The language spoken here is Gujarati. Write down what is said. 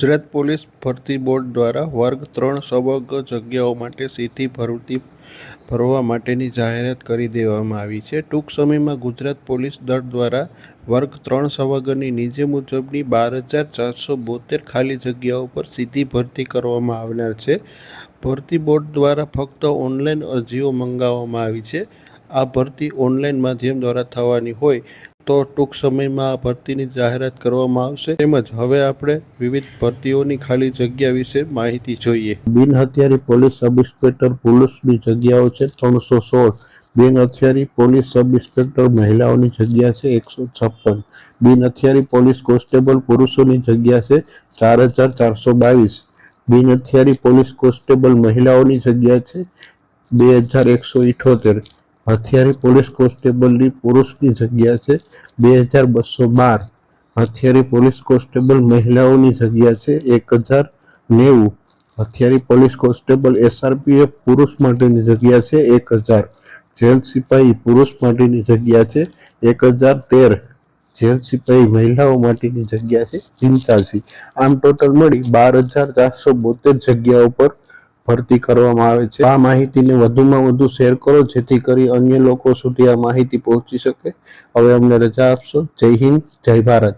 ગુજરાત પોલીસ ભરતી બોર્ડ દ્વારા વર્ગ ત્રણ સવર્ગ જગ્યાઓ માટે સીધી ભરતી ભરવા માટેની જાહેરાત કરી દેવામાં આવી છે. ટૂંક સમયમાં ગુજરાત પોલીસ દળ દ્વારા વર્ગ ત્રણ સવર્ગની નીચે મુજબની બાર હજાર ચારસો બોતેર ખાલી જગ્યાઓ પર સીધી ભરતી કરવામાં આવનાર છે. ભરતી બોર્ડ દ્વારા ફક્ત ઓનલાઈન અરજીઓ મંગાવવામાં આવી છે. આ ભરતી ઓનલાઈન માધ્યમ દ્વારા થવાની હોય તો ટૂંક સમયમાં આ ભરતીની જાહેરાત કરવામાં આવશે. તેમજ હવે આપણે વિવિધ ભરતીઓની ખાલી જગ્યા વિશે માહિતી જોઈએ. બિન હથિયારી પોલીસ સબ ઇન્સ્પેક્ટર પુરુષની જગ્યાઓ છે ત્રણસો સોળ. બિન હથિયારી પોલીસ સબ ઇન્સ્પેક્ટર મહિલાઓની જગ્યા છે એકસો છપ્પન. બિન હથિયારી પોલીસ કોન્સ્ટેબલ પુરુષોની જગ્યા છે ચાર હજાર ચારસો બાવીસ. બિન હથિયારી પોલીસ કોન્સ્ટેબલ મહિલાઓની જગ્યા છે બે હજાર એકસો ઇઠોતેર. હથિયારી પોલીસ કોન્સ્ટેબલની પુરુષની જગ્યા છે. બે હજાર બસો બાર હથિયારી પોલીસ કોન્સ્ટેબલ મહિલાઓની જગ્યા છે. એક હજાર નેવું હથિયારી પોલીસ કોન્સ્ટેબલ એસઆરપીએફ પુરુષ માટેની જગ્યા છે. એક હજાર જેલ સિપાહી પુરુષ માટેની જગ્યા છે. એક હજાર તેર જેલ સિપાહી મહિલાઓ માટેની જગ્યા છે. પંચ્યાસી આમ ટોટલ મળી બાર હજાર ચારસો બોતેર જગ્યાઓ પર ભરતી કરવામાં આવે છે. આ માહિતીને વધુમાં વધુ શેર કરો, જેથી કરી અન્ય લોકો સુધી આ માહિતી પહોંચી શકે. હવે અમને રજા આપશો. જય હિન્દ, જય ભારત.